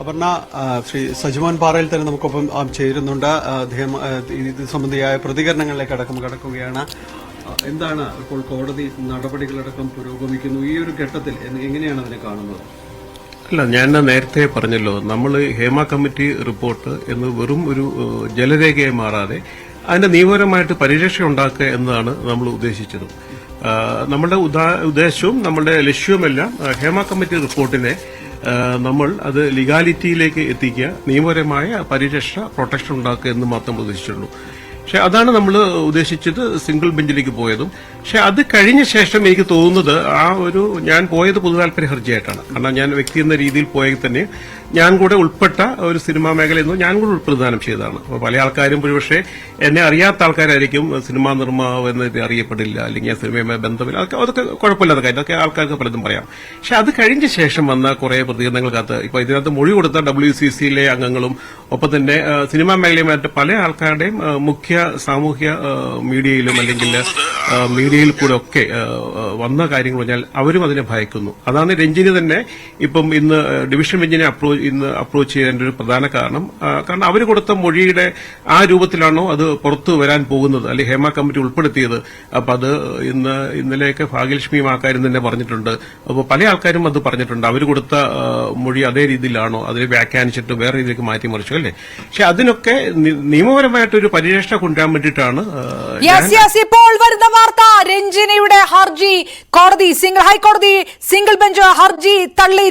അപർണ ശ്രീ സജിമോൻ പാറയിൽ തന്നെ നമുക്കൊപ്പം ചേരുന്നുണ്ട്. അദ്ദേഹം ഇത് സംബന്ധിയായ പ്രതികരണങ്ങളിലേക്ക് അടക്കം കടക്കുകയാണ്. എന്താണ് ഇപ്പോൾ കോടതി നടപടികളടക്കം പുരോഗമിക്കുന്നു? ഈ ഒരു ഘട്ടത്തിൽ എങ്ങനെയാണ് അതിനെ കാണുന്നത്? അല്ല ഞാൻ നേരത്തെ പറഞ്ഞല്ലോ നമ്മൾ ഹേമ കമ്മിറ്റി റിപ്പോർട്ട് എന്ന് വെറും ഒരു ജലരേഖയായി മാറാതെ അതിന്റെ നിയമപരമായിട്ട് പരിരക്ഷ ഉണ്ടാക്കുക എന്നതാണ് നമ്മൾ ഉദ്ദേശിച്ചത്. ഉദാ- ഉദ്ദേശവും നമ്മുടെ ലക്ഷ്യവുമെല്ലാം ഹേമ കമ്മിറ്റി റിപ്പോർട്ടിനെ നമ്മൾ അത് ലീഗാലിറ്റിയിലേക്ക് എത്തിക്കുക നിയമപരമായ പരിരക്ഷ പ്രൊട്ടക്ഷൻ ഉണ്ടാക്കുക എന്ന് മാത്രം ഉദ്ദേശിച്ചുള്ളൂ. പക്ഷെ അതാണ് നമ്മൾ ഉദ്ദേശിച്ചത് സിംഗിൾ ബെഞ്ചിലേക്ക് പോയതും. പക്ഷെ അത് കഴിഞ്ഞ ശേഷം എനിക്ക് തോന്നുന്നത് ആ ഒരു ഞാൻ പോയത് പൊതുതാൽപര്യ ഹർജിയായിട്ടാണ്. കാരണം ഞാൻ വ്യക്തി എന്ന രീതിയിൽ പോയെങ്കിൽ തന്നെ ഞാൻ കൂടെ ഉൾപ്പെട്ട ഒരു സിനിമാ മേഖലയിൽ നിന്ന് ഞാൻ കൂടെ ഉൾപ്രദാനം ചെയ്തതാണ്. അപ്പോൾ പല ആൾക്കാരും ഒരുപക്ഷെ എന്നെ അറിയാത്ത ആൾക്കാരായിരിക്കും സിനിമാ നിർമ്മാവ് എന്ന് അറിയപ്പെടില്ല അല്ലെങ്കിൽ ആ സിനിമയുമായി ബന്ധമില്ല. അതൊക്കെ അതൊക്കെ കുഴപ്പമില്ലാത്ത കാര്യം. അതൊക്കെ ആൾക്കാർക്ക് പലതും പറയാം. പക്ഷെ അത് കഴിഞ്ഞ ശേഷം വന്ന കുറെ പ്രതികരണങ്ങൾക്കകത്ത് ഇപ്പൊ ഇതിനകത്ത് മൊഴി കൊടുത്ത ഡബ്ല്യു സി സിയിലെ അംഗങ്ങളും ഒപ്പം തന്നെ സിനിമാ മേഖലയുമായിട്ട് പല ആൾക്കാരുടെയും മുഖ്യ സാമൂഹ്യ മീഡിയയിലും അല്ലെങ്കിൽ മീഡിയയിൽ കൂടെ ഒക്കെ വന്ന കാര്യങ്ങൾ പറഞ്ഞാൽ അവരും അതിനെ ഭയക്കുന്നു. അതാണ് രഞ്ജിനി തന്നെ ഇപ്പം ഇന്ന് ഡിവിഷൻ ബെഞ്ചിനെ അപ്രോച്ച് ഇന്ന് അപ്രോച്ച് ചെയ്യേണ്ട ഒരു പ്രധാന കാരണം. കാരണം അവർ കൊടുത്ത മൊഴിയുടെ ആ രൂപത്തിലാണോ അത് പുറത്തു വരാൻ പോകുന്നത്? അല്ലെങ്കിൽ ഹേമ കമ്മിറ്റി ഉൾപ്പെടുത്തിയത്. അപ്പം അത് ഇന്ന് ഇന്നലെയൊക്കെ ഭാഗ്യലക്ഷ്മിയും ആ കാര്യം തന്നെ പറഞ്ഞിട്ടുണ്ട്. അപ്പോൾ പല ആൾക്കാരും അത് പറഞ്ഞിട്ടുണ്ട്. അവർ കൊടുത്ത മൊഴി അതേ രീതിയിലാണോ? അതിനെ വ്യാഖ്യാനിച്ചിട്ട് വേറെ രീതിയിലേക്ക് മാറ്റിമറിച്ചു? അല്ലേ? പക്ഷെ അതിനൊക്കെ നിയമപരമായിട്ട് ഒരു പരിരക്ഷ കൊണ്ടുവരാൻ വേണ്ടിയിട്ടാണ് ഇപ്പോൾ വരുന്ന വാർത്ത രഞ്ജിനിയുടെ ഹർജി കോടതി സിംഗിൾ ഹൈക്കോടതി സിംഗിൾ ബെഞ്ച് ഹർജി തള്ളി